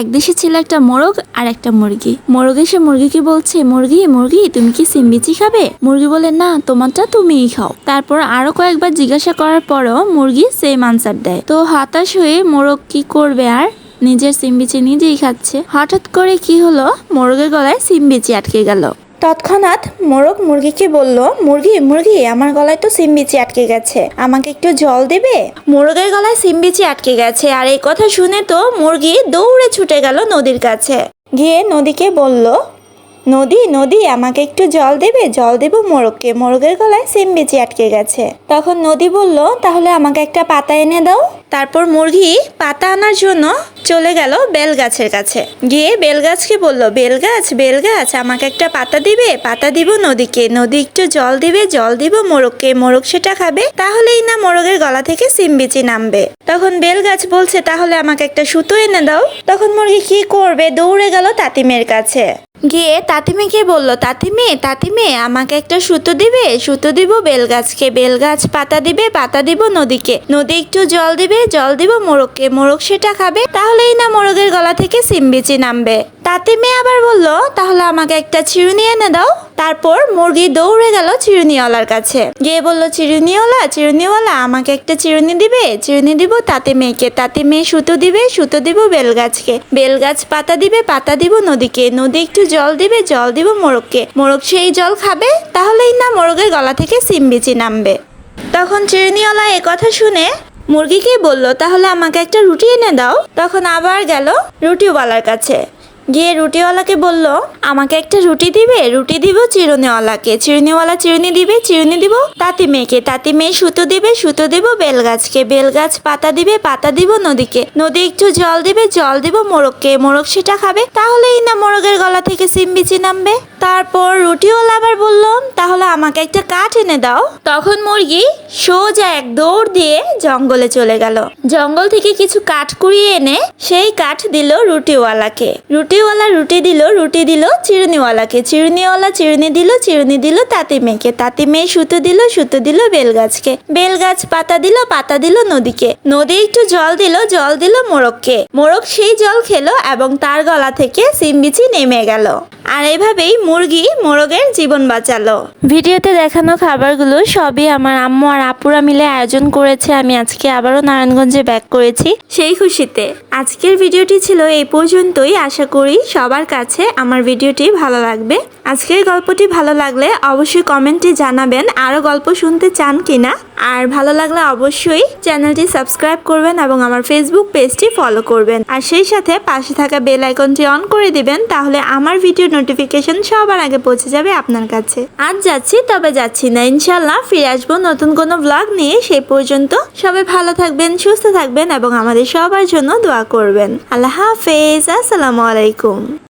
এক দেশে ছিল একটা মোরগ আর একটা মুরগি। মোরগ এসে মুরগিকে বলছে, মুরগি মুরগি, তুমি কি সিম বিচি খাবে? মুরগি বলে, না, তোমারটা তুমিই খাও। তারপর আরও কয়েকবার জিজ্ঞাসা করার পরও মুরগি সেম আনসার দেয়। তো হতাশ হয়ে মোরগ কি করবে আর নিজের সিম বিচি নিজেই খাচ্ছে। হঠাৎ করে কি হলো? মোরগের গলায় সিম বিচি আটকে গেল। তৎক্ষণাৎ মোরগ মুরগিকে বলল, মুরগি মুরগি, আমার গলায় তো সিম বিচি আটকে গেছে। আমাকে একটু জল দেবে? মোরগের গলায় সিম বিচি আটকে গেছে আর এই কথা শুনে তো মুরগি দৌড়ে ছুটে গেল নদীর কাছে। গিয়ে নদীকে বলল নদী নদী, আমাকে একটু জল দেবে? জল দেব মোরগকে। মোরগের গলায় সিম বিচি আটকে গেছে। তখন নদী বলল, তাহলে আমাকে একটা পাতা এনে দাও। তারপর মুরগি পাতা আনার জন্য চলে গেল বেল গাছের কাছে। গিয়ে বেল গাছকে বলল বেল গাছ বেল গাছ আমাকে একটা পাতা দিবে? পাতা দিব নদীকে। নদী একটু জল দিবে, জল দিব মোরগকে। মোরগ সেটা খাবে, তাহলেই না মোরগের গলা থেকে সিম বিচি নামবে। তখন বেল গাছ বলছে, তাহলে আমাকে একটা সুতো এনে দাও। তখন মুরগি, কি করবে? দৌড়ে গেল তাতিমের কাছে। গিয়ে তাতিমিকে বলল, তাতিমে তাতিমে, আমাকে একটা সুতো দিবে? সুতো দিব বেলগাছকে, বেলগাছ পাতা দিবে, পাতা দিব নদীকে। নদী একটু জল দিবে, জল দিব মোরগকে, মোরগ সেটা খাবে, তাহলেই না মোরগের গলা থেকে সিমবিচি নামবে। তাতিমে আবার বলল, তাহলে আমাকে একটা চিরুনি এনে দাও। তারপর মুরগি দৌড়ে গেল চিরুনিওয়ালার কাছে। গিয়ে বলল, চিরুনিওয়ালা চিরুনিওয়ালা, আমাকে একটা চিরুনি দিবে? চিরুনি দিব তাতে মেয়েকে, তাতে মেয়ে সুতো দিবে, সুতো দিব বেলগাছকে। বেলগাছ পাতা দিবে, পাতা দিব নদীকে। নদী একটু জল দিবে, জল দিব মোরগকে। মোরগ সেই জল খাবে, তাহলেই না মোরগের গলা থেকে সিম বিচি নামবে। তখন চিরুনিওয়ালা এ কথা শুনে মুরগিকে বলল, তাহলে আমাকে একটা রুটি এনে দাও। তখন আবার গেল রুটিওয়ালার কাছে। গিয়ে রুটিওয়ালাকে বলল, আমাকে একটা রুটি দিবে? রুটি দিব চিরুনিওয়ালাকে। চিরুনিওয়ালা চিরুনি দিবে, চিরুনি দিব তাঁতি মেয়েকে। তাঁতি মেয়ে সুতো দিবে, সুতো দিব বেলগাছকে। বেলগাছ পাতা দিবে, পাতা দিব নদীকে। নদী একটু জল দিবে, জল দিব মোরগকে। মোরগ সেটা খাবে। তাহলেই না মোরগের গলা থেকে সিম বিচি নামবে? তারপর রুটিওয়ালা আবার বলল তাহলে আমাকে একটা কাঠ এনে দাও। তখন মুরগি সোজা এক দৌড় দিয়ে জঙ্গলে চলে গেল। জঙ্গল থেকে কিছু কাঠ কুড়িয়ে এনে সেই কাঠ দিল রুটিওয়ালাকে। রুটিওয়ালা রুটি দিল রুটি দিল চিরুনিওয়ালাকে। চিরুনিওয়ালা চিরুনি দিল চিরুনি দিল তাঁতি মেয়েকে। তাঁতি মেয়ে সুতো দিল সুতো দিল বেলগাছকে। বেলগাছ পাতা দিল পাতা দিল নদীকে। নদী একটু জল দিল জল দিল মোরগকে। মোরগ সেই জল খেলো এবং তার গলা থেকে সিমবিচি নেমে গেল। আর এভাবেই মুরগি মোরগের জীবন বাঁচালো। ভিডিওতে দেখানো খাবারগুলো সবই আমার আম্মু আর আপুরা মিলে আয়োজন করেছে। আমি আজকে আবারও নারায়ণগঞ্জে ব্যাক করেছি সেই খুশিতে। আজকের ভিডিওটি ছিল এই পর্যন্তই। আশা করি সবার কাছে আমার ভিডিওটি ভালো লাগবে। আজকের গল্পটি ভালো লাগলে অবশ্যই কমেন্টে জানাবেন। আরও গল্প শুনতে চান কিনা? আর ভালো লাগলে অবশ্যই চ্যানেলটি সাবস্ক্রাইব করবেন এবং আমার ফেসবুক পেজটি ফলো করবেন। আর সেই সাথে পাশে থাকা বেল আইকনটি অন করে দিবেন, তাহলে আমার ভিডিও নোটিফিকেশন সবার আগে পৌঁছে যাবে আপনার কাছে। আজ যাচ্ছি, তবে যাচ্ছি না ইনশাল্লাহ ফিরে আসব নতুন কোনো ব্লগ নিয়ে সেই পর্যন্ত সবাই ভালো থাকবেন, সুস্থ থাকবেন এবং আমাদের সবার জন্য দোয়া করবেন। আল্লাহ হাফেজ, আসসালামু আলাইকুম।